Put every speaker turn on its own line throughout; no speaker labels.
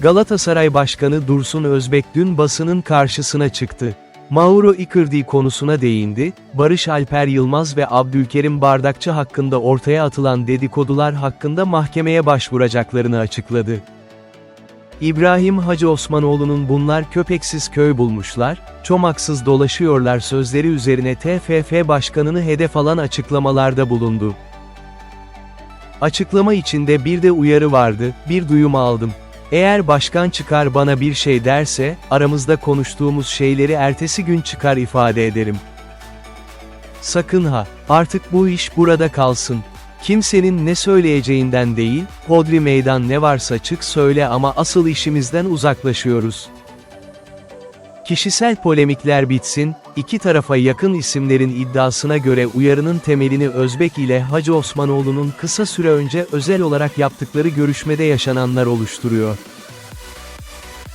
Galatasaray Başkanı Dursun Özbek dün basının karşısına çıktı. Mauro Icardi konusuna değindi, Barış Alper Yılmaz ve Abdülkerim Bardakçı hakkında ortaya atılan dedikodular hakkında mahkemeye başvuracaklarını açıkladı. İbrahim Hacı Osmanoğlu'nun bunlar köpeksiz köy bulmuşlar, çomaksız dolaşıyorlar sözleri üzerine TFF Başkanı'nı hedef alan açıklamalarda bulundu. Açıklama içinde bir de uyarı vardı, bir duyum aldım. Eğer başkan çıkar bana bir şey derse, aramızda konuştuğumuz şeyleri ertesi gün çıkar ifade ederim. Sakın ha, artık bu iş burada kalsın. Kimsenin ne söyleyeceğinden değil, hodri meydan ne varsa çık söyle ama asıl işimizden uzaklaşıyoruz. Kişisel polemikler bitsin, iki tarafa yakın isimlerin iddiasına göre uyarının temelini Özbek ile Hacı Osmanoğlu'nun kısa süre önce özel olarak yaptıkları görüşmede yaşananlar oluşturuyor.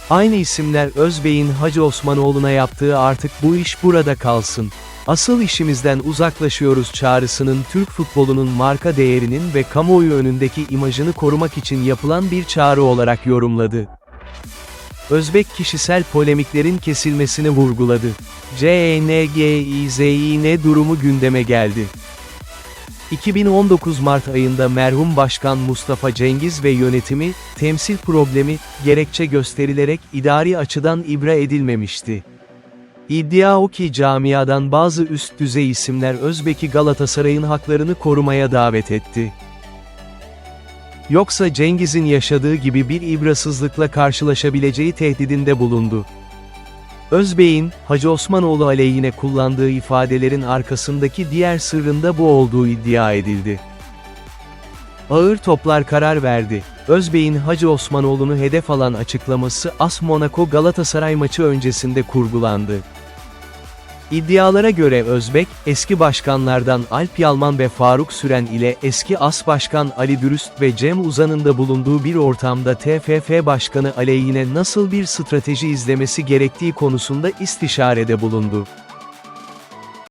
Aynı isimler Özbey'in Hacı Osmanoğlu'na yaptığı artık bu iş burada kalsın. Asıl işimizden uzaklaşıyoruz çağrısının Türk futbolunun marka değerinin ve kamuoyu önündeki imajını korumak için yapılan bir çağrı olarak yorumladı. Özbek kişisel polemiklerin kesilmesini vurguladı. CNGİZİN durumu gündeme geldi. 2019 Mart ayında merhum Başkan Mustafa Cengiz ve yönetimi, temsil problemi, gerekçe gösterilerek idari açıdan ibra edilmemişti. İddia o ki camiadan bazı üst düzey isimler Özbek'i Galatasaray'ın haklarını korumaya davet etti. Yoksa Cengiz'in yaşadığı gibi bir ibrasızlıkla karşılaşabileceği tehdidinde bulundu. Özbey'in, Hacı Osmanoğlu aleyhine kullandığı ifadelerin arkasındaki diğer sırrında bu olduğu iddia edildi. Ağır toplar karar verdi. Özbey'in Hacı Osmanoğlu'nu hedef alan açıklaması AS Monaco Galatasaray maçı öncesinde kurgulandı. İddialara göre Özbek, eski başkanlardan Alp Yalman ve Faruk Süren ile eski AS Başkan Ali Dürüst ve Cem Uzan'ın da bulunduğu bir ortamda TFF Başkanı aleyhine nasıl bir strateji izlemesi gerektiği konusunda istişarede bulundu.